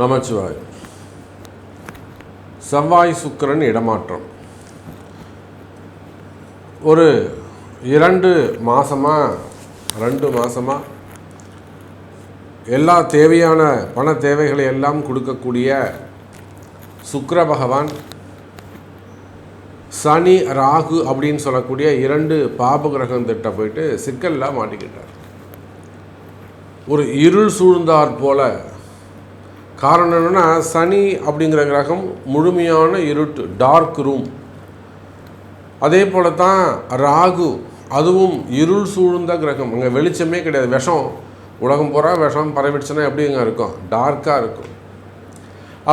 நமச்சிவாய். செவ்வாய் சுக்கிரன் இடமாற்றம். ஒரு இரண்டு மாதமாக ரெண்டு மாதமாக எல்லா தேவையான பண தேவைகளை எல்லாம் கொடுக்கக்கூடிய சுக்கர பகவான் சனி ராகு அப்படின்னு சொல்லக்கூடிய இரண்டு பாப கிரகம் போயிட்டு சிக்கலில் மாட்டிக்கிட்டார். ஒரு இருள் சூழ்ந்தார் போல காரணம் என்னென்னா சனி அப்படிங்கிற கிரகம் முழுமையான இருட்டு டார்க் ரூம் அதே போல தான் ராகு அதுவும் இருள் சூழ்ந்த கிரகம். அங்கே வெளிச்சமே கிடையாது. விஷம் உலகம் பூரா விஷம் பரவிடுச்சுன்னா எப்படிங்க இருக்கும்? டார்க்காக இருக்கும்.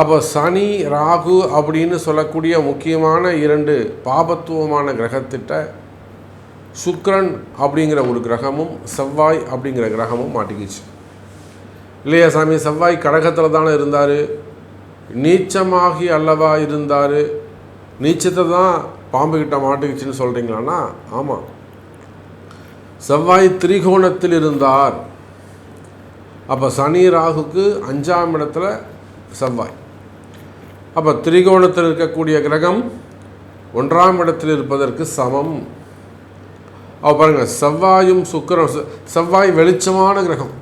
அப்போ சனி ராகு அப்படின்னு சொல்லக்கூடிய முக்கியமான இரண்டு பாபத்துவமான கிரகத்திட்ட சுக்கிரன் அப்படிங்கிற ஒரு கிரகமும் செவ்வாய் அப்படிங்கிற கிரகமும் மாட்டிக்கிச்சு. இல்லையா சாமி செவ்வாய் கடகத்தில் தானே இருந்தார். நீச்சமாகி அல்லவா இருந்தார். நீச்சத்தை தான் பாம்பு கிட்ட மாட்டிக்கிச்சுன்னு சொல்கிறீங்களான்னா ஆமாம் செவ்வாய் திரிகோணத்தில் இருந்தார். அப்போ சனி ராகுக்கு அஞ்சாம் இடத்துல செவ்வாய். அப்போ திரிகோணத்தில் இருக்கக்கூடிய கிரகம் ஒன்றாம் இடத்தில் இருப்பதற்கு சமம். அப்போ பாருங்கள் செவ்வாயும் சுக்கரம் செவ்வாய் வெளிச்சமான கிரகம்.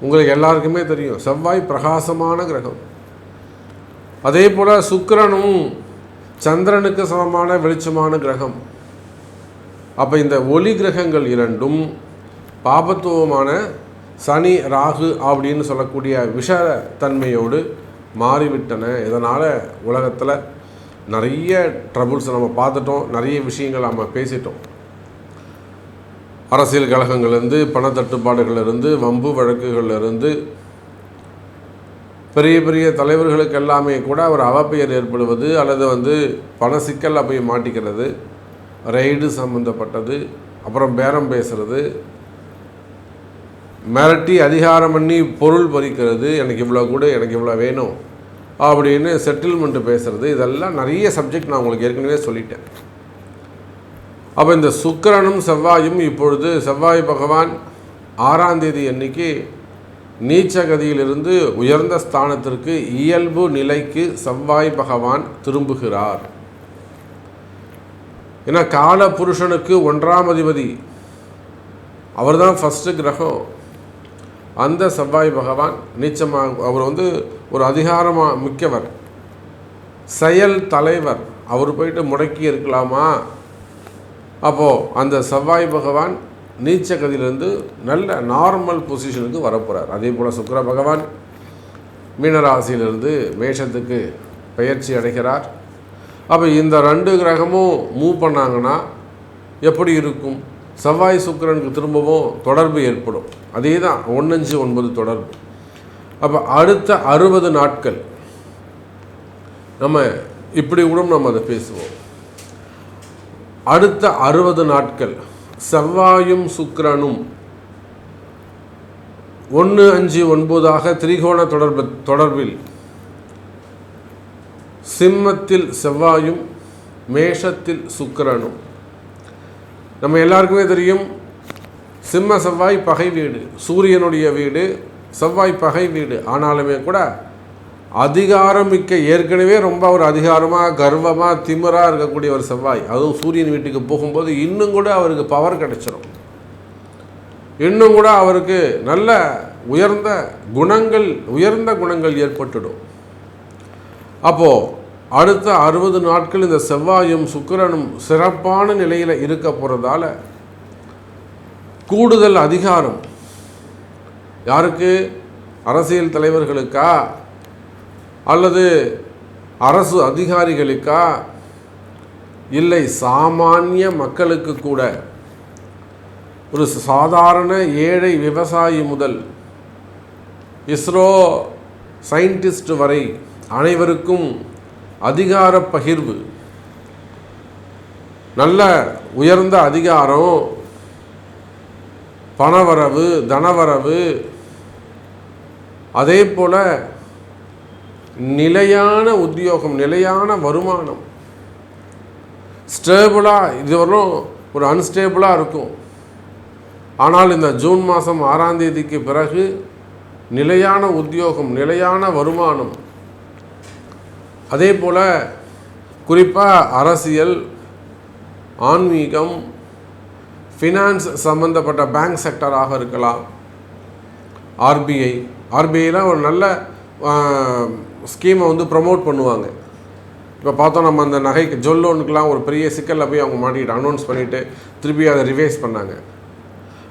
உங்களுக்கு எல்லாருக்குமே தெரியும். செவ்வாய் பிரகாசமான கிரகம். அதே போல் சுக்கரனும் சந்திரனுக்கு சமமான வெளிச்சமான கிரகம். அப்போ இந்த ஒளி கிரகங்கள் இரண்டும் பாபத்துவமான சனி ராகு அப்படின்னு சொல்லக்கூடிய விஷத்தன்மையோடு மாறிவிட்டன. இதனால் உலகத்தில் நிறைய ட்ரபுள்ஸ் நம்ம பார்த்துட்டோம். நிறைய விஷயங்கள் நம்ம பேசிட்டோம். அரசியல் கழகங்கள்லேருந்து பணத்தட்டுப்பாடுகள்லேருந்து வம்பு வழக்குகளிலிருந்து பெரிய பெரிய தலைவர்களுக்கு எல்லாமே கூட ஒரு அவப்பெயர் ஏற்படுவது அல்லது வந்து பண சிக்கலில் போய் மாட்டிக்கிறது ரெய்டு சம்மந்தப்பட்டது அப்புறம் பேரம் பேசுறது மிரட்டி அதிகாரம் பண்ணி பொருள் பறிக்கிறது எனக்கு இவ்வளோ கூட எனக்கு இவ்வளோ வேணும் அப்படின்னு செட்டில்மெண்ட்டு பேசுகிறது இதெல்லாம் நிறைய சப்ஜெக்ட் நான் உங்களுக்கு ஏற்கனவே சொல்லிட்டேன். அப்போ இந்த சுக்கிரனும் செவ்வாயும் இப்பொழுது செவ்வாய் பகவான் ஆறாம் தேதி அன்னைக்கு நீச்சகதியிலிருந்து உயர்ந்த ஸ்தானத்திற்கு இயல்பு நிலைக்கு செவ்வாய் பகவான் திரும்புகிறார். ஏன்னா கால புருஷனுக்கு ஒன்றாம் அதிபதி. அவர்தான் ஃபஸ்ட்டு கிரகம். அந்த செவ்வாய் பகவான் நீச்சமாக அவர் வந்து ஒரு அதிகாரமாக மிக்கவர். செயல் தலைவர். அவர் போயிட்டு முடக்கி இருக்கலாமா? அப்போது அந்த செவ்வாய் பகவான் நீச்ச கதியிலிருந்து நல்ல நார்மல் பொசிஷனுக்கு வரப்போகிறார் அதே போல் சுக்கர பகவான் மீனராசியிலிருந்து மேஷத்துக்கு பயிற்சி அடைகிறார். அப்போ இந்த ரெண்டு கிரகமும் மூவ் பண்ணாங்கன்னா எப்படி இருக்கும்? செவ்வாய் சுக்கரனுக்கு திரும்பவும் தொடர்பு ஏற்படும். அதே தான் ஒன்றஞ்சு ஒன்பது தொடர்பு. அப்போ அடுத்த அறுபது நாட்கள் நம்ம இப்படி கூட நம்ம அதை பேசுவோம். அடுத்த அறுபது நாட்கள் செவ்வாயும் சுக்கிரனும் ஒன்று அஞ்சு ஒன்பதாக திரிகோண தொடர்பு தொடர்பில் சிம்மத்தில் செவ்வாயும் மேஷத்தில் சுக்கிரனும். நம்ம எல்லாருக்குமே தெரியும் சிம்ம செவ்வாய் பகை வீடு சூரியனுடைய வீடு செவ்வாய் பகை வீடு. ஆனாலுமே கூட அதிகாரமிக்க ஏற்கனவே ரொம்ப ஒரு அதிகாரமாக கர்வமாக திமிராக இருக்கக்கூடிய ஒரு செவ்வாய். அதுவும் சூரியன் வீட்டுக்கு போகும்போது இன்னும் கூட அவருக்கு பவர் கிடைச்சிடும் இன்னும் கூட அவருக்கு நல்ல உயர்ந்த குணங்கள் உயர்ந்த குணங்கள் ஏற்பட்டுடும். அப்போது அடுத்த அறுபது நாட்கள் இந்த செவ்வாயும் சுக்கிரனும் சிறப்பான நிலையில் இருக்க போகிறதால கூடுதல் அதிகாரம். யாருக்கு? அரசியல் தலைவர்களுக்கா? அல்லது அரசு அதிகாரிகளுக்கா? இல்லை சாமானிய மக்களுக்கு கூட. ஒரு சாதாரண ஏழை விவசாயி முதல் இஸ்ரோ சயின்டிஸ்ட் வரை அனைவருக்கும் அதிகார பகிர்வு. நல்ல உயர்ந்த அதிகாரம் பணவரவு தனவரவு. அதே போல் நிலையான உத்தியோகம் நிலையான வருமானம். ஸ்டேபிளாக இதுவரையும் ஒரு அன்ஸ்டேபிளாக இருக்கும். ஆனால் இந்த ஜூன் மாதம் ஆறாம் தேதிக்கு பிறகு நிலையான உத்தியோகம் நிலையான வருமானம். அதே போல் குறிப்பாக அரசியல் ஆன்மீகம் ஃபினான்ஸ் சம்மந்தப்பட்ட பேங்க் செக்டராக இருக்கலாம். ஆர்பிஐ ஆர்பிஐலாம் ஒரு நல்ல ஸ்கீமை வந்து ப்ரமோட் பண்ணுவாங்க. இப்போ பார்த்தோம் நம்ம அந்த நகை ஜொல் லோனுக்கெலாம் ஒரு பெரிய சிக்கலில் போய் அவங்க மாட்டிக்கிட்டு அனௌன்ஸ் பண்ணிவிட்டு திருப்பி அதை ரிவைஸ் பண்ணாங்க.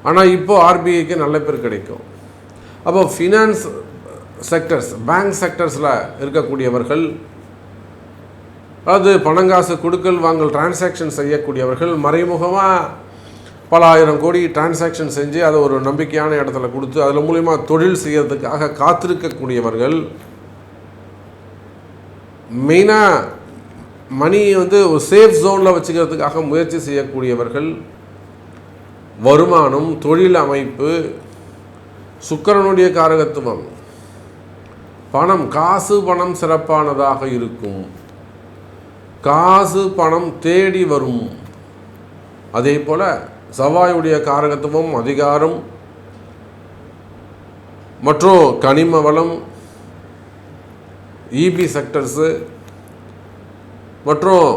ஆனால் இப்போது ஆர்பிஐக்கு நல்ல பேர் கிடைக்கும். அப்போ ஃபினான்ஸ் செக்டர்ஸ் பேங்க் செக்டர்ஸில் இருக்கக்கூடியவர்கள் அது பணங்காசு கொடுக்கல் வாங்கல் டிரான்சாக்ஷன் செய்யக்கூடியவர்கள் மறைமுகமாக பல ஆயிரம் கோடி டிரான்சாக்ஷன் செஞ்சு அதை ஒரு நம்பிக்கையான இடத்துல கொடுத்து அதில் மூலிமா தொழில் செய்கிறதுக்காக காத்திருக்கக்கூடியவர்கள் மெயினாக மணியை வந்து ஒரு சேஃப் ஜோனில் வச்சுக்கிறதுக்காக முயற்சி செய்யக்கூடியவர்கள் வருமானம் தொழில் அமைப்பு சுக்கரனுடைய காரகத்துவம். பணம் காசு பணம் சிறப்பானதாக இருக்கும். காசு பணம் தேடி வரும். அதே போல் செவ்வாயுடைய காரகத்துவம் அதிகாரம் மற்றும் கனிம வளம் இபி செக்டர்ஸு மற்றும்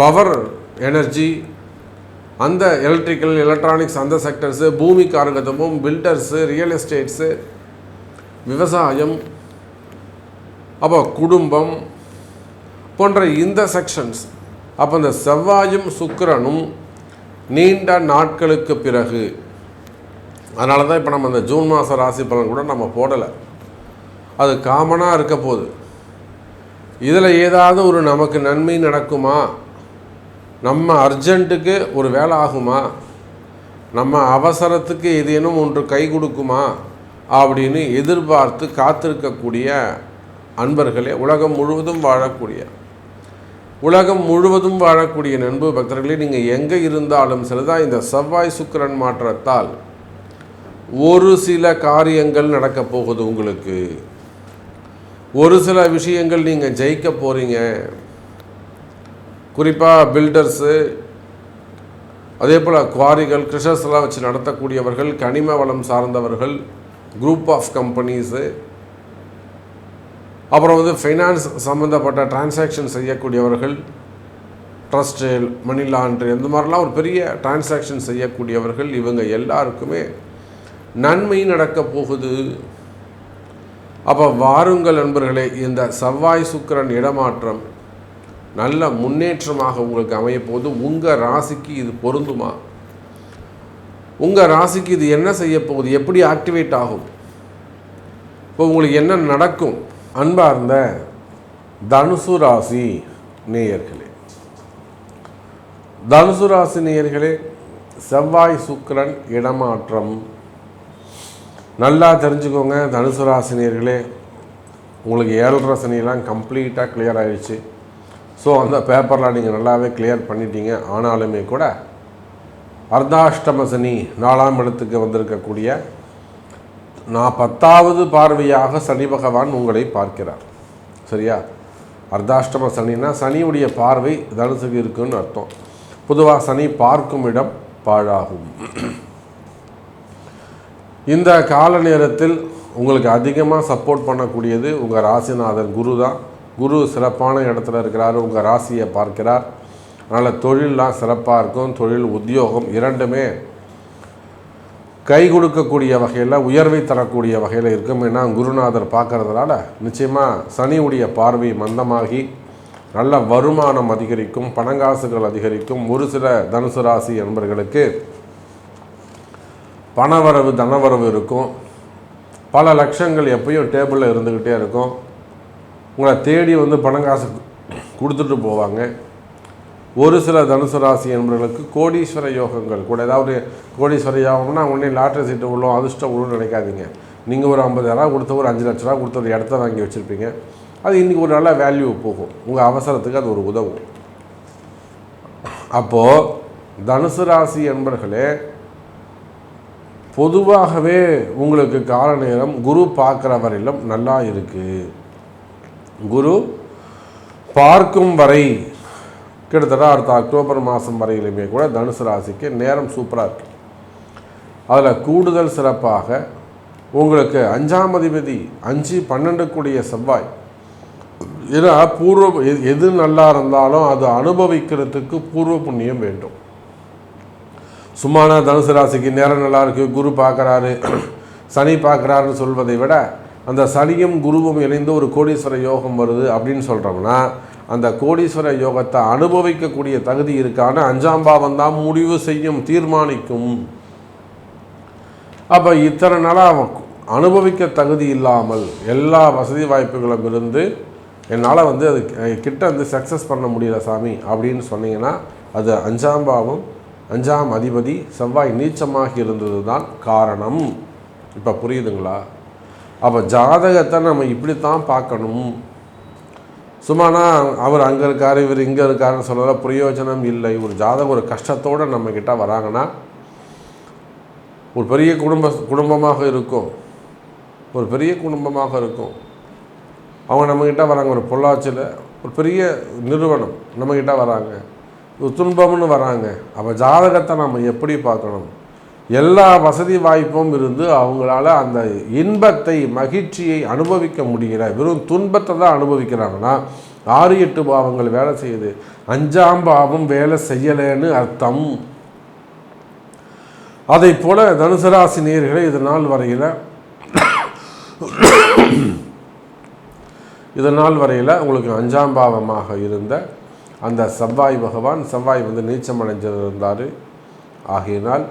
பவர் எனர்ஜி அந்த எலக்ட்ரிக்கல் எலக்ட்ரானிக்ஸ் அந்த செக்டர்ஸு பூமி காரகத்துவம் பில்டர்ஸு ரியல் எஸ்டேட்ஸு விவசாயம் அப்போ குடும்பம் போன்ற இந்த செக்ஷன்ஸ் அப்போ இந்த செவ்வாயும் சுக்கரனும் நீண்ட நாட்களுக்கு பிறகு. அதனால தான் இப்போ நம்ம இந்த ஜூன் மாத ராசி பலன் கூட நம்ம போடலை. அது காமனாக இருக்க போகுது. இதில் ஏதாவது ஒரு நமக்கு நன்மை நடக்குமா? நம்ம அர்ஜெண்ட்டுக்கு ஒரு வேலை ஆகுமா? நம்ம அவசரத்துக்கு ஏதேனும் ஒன்று கை கொடுக்குமா? அப்படின்னு எதிர்பார்த்து காத்திருக்கக்கூடிய அன்பர்களே உலகம் முழுவதும் வாழக்கூடிய உலகம் முழுவதும் வாழக்கூடிய நண்பு பக்தர்களே நீங்கள் எங்கே இருந்தாலும் சரிதான் இந்த செவ்வாய் சுக்கிரன் மாற்றத்தால் ஒரு சில காரியங்கள் நடக்கப் போகுது உங்களுக்கு. ஒரு சில விஷயங்கள் நீங்கள் ஜெயிக்க போகிறீங்க குறிப்பாக பில்டர்ஸு அதே போல் குவாரிகள் கிருஷர்ஸ்லாம் வச்சு நடத்தக்கூடியவர்கள் கனிம வளம் சார்ந்தவர்கள் குரூப் ஆஃப் கம்பெனிஸு அப்புறம் வந்து ஃபைனான்ஸ் சம்மந்தப்பட்ட டிரான்சாக்ஷன் செய்யக்கூடியவர்கள் ட்ரஸ்ட்டு மணி லாண்ட்ரி இந்த மாதிரிலாம் ஒரு பெரிய டிரான்சாக்ஷன் செய்யக்கூடியவர்கள் இவங்க எல்லாருக்குமே நன்மை நடக்கப் போகுது. அப்போ வாருங்கள் நண்பர்களே இந்த செவ்வாய் சுக்கிரன் இடமாற்றம் நல்ல முன்னேற்றமாக உங்களுக்கு அமையப்போது உங்கள் ராசிக்கு இது பொருந்துமா? உங்கள் ராசிக்கு இது என்ன செய்ய போகுது? எப்படி ஆக்டிவேட் ஆகும்? இப்போ உங்களுக்கு என்ன நடக்கும்? அன்பார்ந்த தனுசு ராசி நேயர்களே. தனுசு ராசி நேயர்களே செவ்வாய் சுக்கிரன் இடமாற்றம் நல்லா தெரிஞ்சுக்கோங்க தனுசு ராசினியர்களே. உங்களுக்கு ஏழரை சனியெல்லாம் கம்ப்ளீட்டாக கிளியர் ஆகிடுச்சு ஸோ அந்த பேப்பர்லாம் நீங்கள் நல்லாவே கிளியர் பண்ணிட்டீங்க. ஆனாலுமே கூட அர்த்தாஷ்டம சனி நாலாம் இடத்துக்கு வந்திருக்கக்கூடிய நான் பத்தாவது பார்வையாக சனி பகவான் உங்களை பார்க்கிறார். சரியா? அர்த்தாஷ்டம சனின்னா சனியுடைய பார்வை தனுசுக்கு இருக்குன்னு அர்த்தம். பொதுவாக சனி பார்க்கும் இடம் பாழாகும். இந்த கால நேரத்தில் உங்களுக்கு அதிகமாக சப்போர்ட் பண்ணக்கூடியது உங்கள் ராசிநாதன் குரு தான். குரு சிறப்பான இடத்துல இருக்கிறார் உங்கள் ராசியை பார்க்கிறார். அதனால் தொழிலெலாம் சிறப்பாக இருக்கும் தொழில் உத்தியோகம் இரண்டுமே கை கொடுக்கக்கூடிய வகையில் உயர்வை தரக்கூடிய வகையில் இருக்கும். ஏன்னா குருநாதர் பார்க்கறதுனால நிச்சயமாக சனியுடைய பார்வை மந்தமாகி நல்ல வருமானம் அதிகரிக்கும் பணங்காசுகள் அதிகரிக்கும். ஒரு சில தனுசு ராசி என்பர்களுக்கு பணவரவு தனவரவு இருக்கும். பல லட்சங்கள் எப்பயும் டேபிளில் இருந்துக்கிட்டே இருக்கும். உங்களை தேடி வந்து பணம் காசு கொடுத்துட்டு போவாங்க. ஒரு சில தனுசு ராசி என்பவர்களுக்கு கோடீஸ்வர யோகங்கள் கூட. ஏதாவது கோடீஸ்வர யோகம்னா உடனே லாட்ரி சீட்டு உள்ளோம் அதிர்ஷ்டம் உள்ளும் நினைக்காதீங்க. நீங்கள் ஒரு ஐம்பதாயிரம் கொடுத்த ஒரு அஞ்சு லட்ச ரூபா கொடுத்த ஒரு இடத்த வாங்கி வச்சுருப்பீங்க. அது இன்றைக்கி ஒரு நல்ல வேல்யூ போகும். உங்கள் அவசரத்துக்கு அது ஒரு உதவும். அப்போது தனுசு ராசி என்பர்களே பொதுவாகவே உங்களுக்கு கால நேரம் குரு பார்க்குற வரையிலும் நல்லா இருக்குது குரு பார்க்கும் வரை கிட்டத்தட்ட அடுத்த அக்டோபர் மாதம் வரையிலுமே கூட தனுசு ராசிக்கு நேரம் சூப்பராக இருக்குது அதில் கூடுதல் சிறப்பாக உங்களுக்கு அஞ்சாம் அதிபதி அஞ்சு பன்னெண்டு கூடிய செவ்வாய். ஏன்னா பூர்வ எது- எது நல்லா இருந்தாலும் அது அனுபவிக்கிறதுக்கு பூர்வ புண்ணியம் வேண்டும். சும்மானா தனுசு ராசிக்கு நேரம் நல்லா இருக்கு குரு பார்க்குறாரு சனி பார்க்குறாருன்னு சொல்வதை விட அந்த சனியும் குருவும் இணைந்து ஒரு கோடீஸ்வர யோகம் வருது அப்படின்னு சொல்கிறோம்னா அந்த கோடீஸ்வர யோகத்தை அனுபவிக்கக்கூடிய தகுதி இருக்கான அஞ்சாம் பாவம் தான் முடிவு செய்யும் தீர்மானிக்கும். அப்போ இத்தனை நாளாக அவன் அனுபவிக்க தகுதி இல்லாமல் எல்லா வசதி வாய்ப்புகளும் இருந்து என்னால் வந்து அது கிட்ட வந்து சக்ஸஸ் பண்ண முடியல சாமி அப்படின்னு சொன்னீங்கன்னா அது அஞ்சாம் பாவம் அஞ்சாம் அதிபதி செவ்வாய் நீச்சமாக இருந்தது தான் காரணம். இப்போ புரியுதுங்களா? அப்போ ஜாதகத்தை நம்ம இப்படித்தான் பார்க்கணும். சும்மானா அவர் அங்கே இருக்கார் இவர் இங்கே இருக்காருன்னு சொல்லல பிரயோஜனம் இல்லை. ஒரு ஜாதகம் ஒரு கஷ்டத்தோடு நம்மக்கிட்ட வராங்கன்னா ஒரு பெரிய குடும்ப குடும்பமாக இருக்கும். ஒரு பெரிய குடும்பமாக இருக்கும். அவங்க நம்மக்கிட்ட வராங்க ஒரு பொள்ளாச்சியில் ஒரு பெரிய நிறுவனம் நம்மக்கிட்ட வராங்க. துன்பம்னு வராங்க. அப்போ ஜாதகத்தை நம்ம எப்படி பார்க்கணும்? எல்லா வசதி வாய்ப்பும் இருந்து அவங்களால அந்த இன்பத்தை மகிழ்ச்சியை அனுபவிக்க முடியல. வெறும் துன்பத்தை தான் அனுபவிக்கிறாங்கன்னா ஆறு எட்டு பாவங்கள் வேலை செய்யுது. அஞ்சாம் பாவம் வேலை செய்யலைன்னு அர்த்தம். அதை போல தனுசு ராசி நேயர்களே இது நாள் வரையில் இது நாள் வரையில் உங்களுக்கு அஞ்சாம் பாவமாக இருந்த அந்த செவ்வாய் பகவான் செவ்வாய் வந்து நீச்சம் அடைஞ்சிருந்தார் ஆகையினால்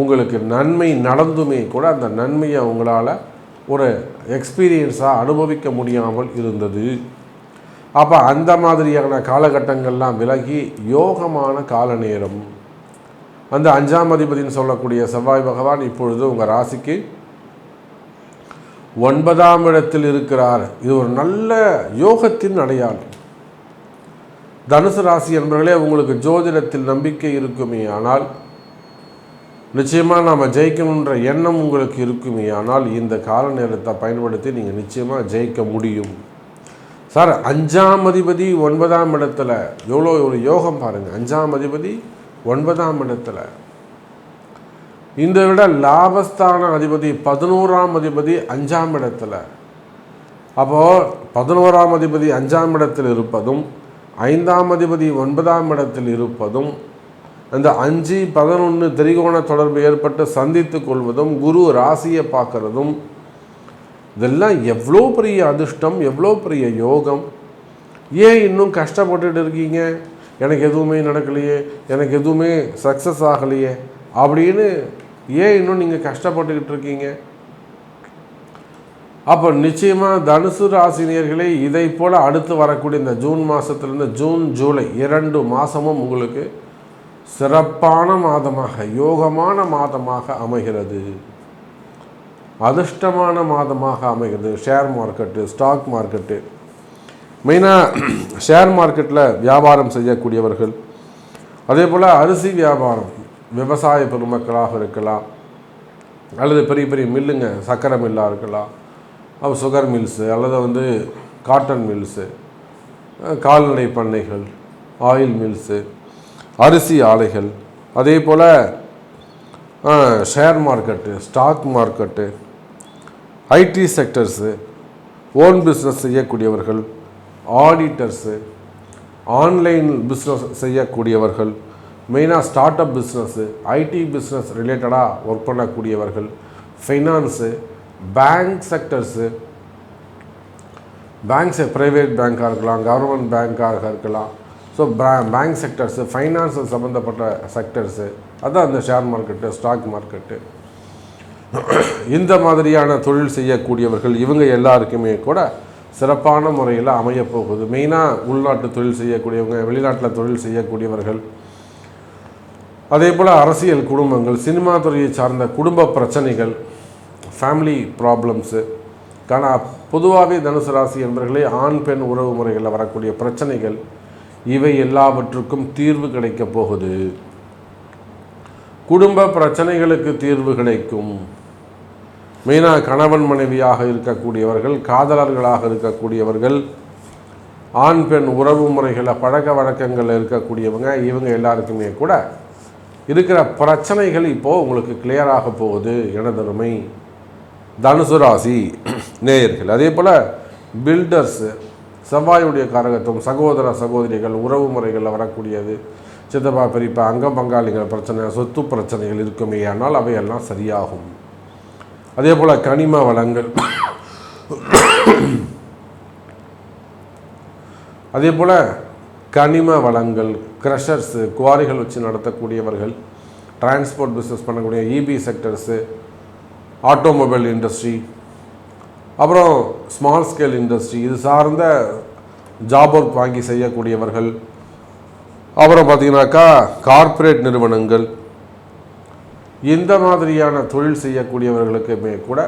உங்களுக்கு நன்மை நடந்துமே கூட அந்த நன்மையை உங்களால் ஒரு எக்ஸ்பீரியன்ஸாக அனுபவிக்க முடியாமல் இருந்தது. அப்போ அந்த மாதிரியான காலகட்டங்கள்லாம் விலகி யோகமான கால நேரம். அந்த அஞ்சாம் அதிபதினு சொல்லக்கூடிய செவ்வாய் பகவான் இப்பொழுது உங்கள் ராசிக்கு ஒன்பதாம் இடத்தில் இருக்கிறார். இது ஒரு நல்ல யோகத்தின் அடையாளம். தனுசு ராசி என்பவர்களே உங்களுக்கு ஜோதிடத்தில் நம்பிக்கை இருக்குமே ஆனால் நிச்சயமாக நாம் ஜெயிக்கணுன்ற எண்ணம் உங்களுக்கு இருக்குமே ஆனால் இந்த கால நேரத்தை பயன்படுத்தி நீங்கள் நிச்சயமாக ஜெயிக்க முடியும். சார் அஞ்சாம் அதிபதி ஒன்பதாம் இடத்துல எவ்வளோ ஒரு யோகம் பாருங்கள் அஞ்சாம் அதிபதி ஒன்பதாம் இடத்துல. இந்த விட லாபஸ்தான அதிபதி பதினோராம் அதிபதி அஞ்சாம் இடத்துல. அப்போது பதினோராம் அதிபதி அஞ்சாம் இடத்தில் இருப்பதும் ஐந்தாம் அதிபதி ஒன்பதாம் இடத்தில் இருப்பதும் அந்த அஞ்சு பதினொன்று திரிகோண தொடர்பு ஏற்பட்டு சந்தித்து கொள்வதும் குரு ராசியை பார்க்கறதும் இதெல்லாம் எவ்வளோ பெரிய அதிர்ஷ்டம் எவ்வளோ பெரிய யோகம். ஏன் இன்னும் கஷ்டப்பட்டுட்டு இருக்கீங்க? எனக்கு எதுவுமே நடக்கலையே எனக்கு எதுவுமே சக்ஸஸ் ஆகலையே அப்படின்னு ஏன் இன்னும் நீங்கள் கஷ்டப்பட்டுக்கிட்டு இருக்கீங்க? அப்போ நிச்சயமாக தனுசு ராசினியர்களே இதை போல் அடுத்து வரக்கூடிய இந்த ஜூன் மாதத்துலேருந்து ஜூன் ஜூலை இரண்டு மாதமும் உங்களுக்கு சிறப்பான மாதமாக யோகமான மாதமாக அமைகிறது. அதிர்ஷ்டமான மாதமாக அமைகிறது. ஷேர் மார்க்கெட்டு ஸ்டாக் மார்க்கெட்டு மெயினாக ஷேர் மார்க்கெட்டில் வியாபாரம் செய்யக்கூடியவர்கள் அதே போல் அரிசி வியாபாரம் விவசாய பெருமக்களாக இருக்கலாம் அல்லது பெரிய பெரிய மில்லுங்க சக்கரை மில்லாக இருக்கலாம் அப்போ சுகர் மில்ஸு அல்லது வந்து காட்டன் மில்ஸு கால்நடை பண்ணைகள் ஆயில் மில்ஸு அரிசி ஆலைகள் அதே போல் share market stock market IT sectors own business செய்யக்கூடியவர்கள் ஆடிட்டர்ஸு ஆன்லைன் பிஸ்னஸ் செய்யக்கூடியவர்கள் மெயினாக start up business IT business ரிலேட்டடாக work பண்ணக்கூடியவர்கள் finance bank sectors banks private பேங்காக இருக்கலாம் கவர்மெண்ட் பேங்காக இருக்கலாம். ஸோ பேங்க் செக்டர்ஸு ஃபைனான்ஸு சம்மந்தப்பட்ட செக்டர்ஸு அதுதான் அந்த ஷேர் மார்க்கெட்டு ஸ்டாக் மார்க்கெட்டு இந்த மாதிரியான தொழில் செய்யக்கூடியவர்கள் இவங்க எல்லாருக்குமே கூட சிறப்பான முறையில் அமையப்போகுது மெயினாக உள்நாட்டு தொழில் செய்யக்கூடியவங்க வெளிநாட்டில் தொழில் செய்யக்கூடியவர்கள். அதே போல் அரசியல் குடும்பங்கள் சினிமா துறையை சார்ந்த குடும்ப பிரச்சனைகள் ஃபேமிலி ப்ராப்ளம்ஸு காண பொதுவாகவே தனுசு ராசி என்பவர்களே ஆண் பெண் உறவு முறைகளில் வரக்கூடிய பிரச்சனைகள் இவை எல்லாவற்றுக்கும் தீர்வு கிடைக்கப் போகுது. குடும்ப பிரச்சனைகளுக்கு தீர்வு கிடைக்கும். மெயினாக கணவன் மனைவியாக இருக்கக்கூடியவர்கள் காதலர்களாக இருக்கக்கூடியவர்கள் ஆண் பெண் உறவு முறைகளை பழக்க வழக்கங்களில் இருக்கக்கூடியவங்க இவங்க எல்லாருக்குமே கூட இருக்கிற பிரச்சனைகள் இப்போது உங்களுக்கு கிளியராக போகுது எனதருமை. தனுசு ராசி நேயர்கள். அதே போல் பில்டர்ஸு செவ்வாயுடைய காரகத்துவம் சகோதர சகோதரிகள் உறவு முறைகளில் வரக்கூடியது. சித்தப்பா பெரியப்பா அங்கம் பங்காளிகள் பிரச்சனை சொத்து பிரச்சனைகள் இருக்குமே ஆனால் அவையெல்லாம் சரியாகும். அதே போல் கனிம வளங்கள். அதே போல் கனிம வளங்கள் க்ரஷர்ஸு குவாரிகள் வச்சு நடத்தக்கூடியவர்கள் டிரான்ஸ்போர்ட் பிஸ்னஸ் பண்ணக்கூடிய இபி செக்டர்ஸு ஆட்டோமொபைல் இண்டஸ்ட்ரி அப்புறம் ஸ்மால் ஸ்கேல் இண்டஸ்ட்ரி இது சார்ந்த ஜாப் ஒர்க் வாங்கி செய்யக்கூடியவர்கள் அப்புறம் பார்த்தீங்கன்னாக்கா கார்ப்பரேட் நிறுவனங்கள் இந்த மாதிரியான தொழில் செய்யக்கூடியவர்களுக்குமே கூட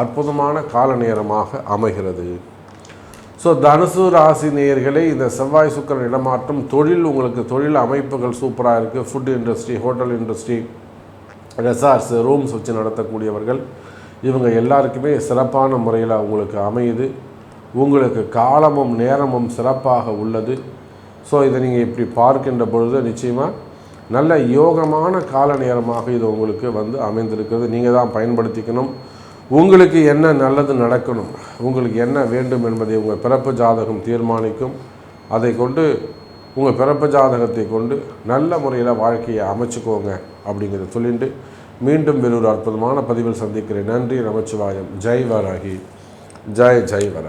அற்புதமான கால நேரமாக அமைகிறது. ஸோ தனுசு ராசி நேயர்களே இந்த செவ்வாய் சுக்கரன் இடமாற்றம் தொழில் உங்களுக்கு தொழில் அமைப்புகள் சூப்பராக இருக்குது food industry hotel industry resorts rooms வச்சு நடத்தக்கூடியவர்கள் இவங்க எல்லாருக்குமே சிறப்பான முறையில் உங்களுக்கு அமையுது. உங்களுக்கு காலமும் நேரமும் சிறப்பாக உள்ளது. ஸோ இதை நீங்கள் இப்படி பார்க்கின்ற பொழுது நிச்சயமாக நல்ல யோகமான கால நேரமாக இது உங்களுக்கு வந்து அமைந்திருக்கிறது. நீங்கள் தான் பயன்படுத்திக்கணும். உங்களுக்கு என்ன நல்லது நடக்கணும் உங்களுக்கு என்ன வேண்டும் என்பதை உங்கள் பிறப்பு ஜாதகம் தீர்மானிக்கும். அதை கொண்டு உங்கள் பிறப்பு ஜாதகத்தை கொண்டு நல்ல முறையில் வாழ்க்கையை அமைச்சுக்கோங்க. அப்படிங்கிறத சொல்லிட்டு மீண்டும் வேறொரு அற்புதமான பதிவில் சந்திக்கிறேன். நன்றி நமச்சிவாயம். ஜெய் வராகி ஜெய் ஜெய் வராகி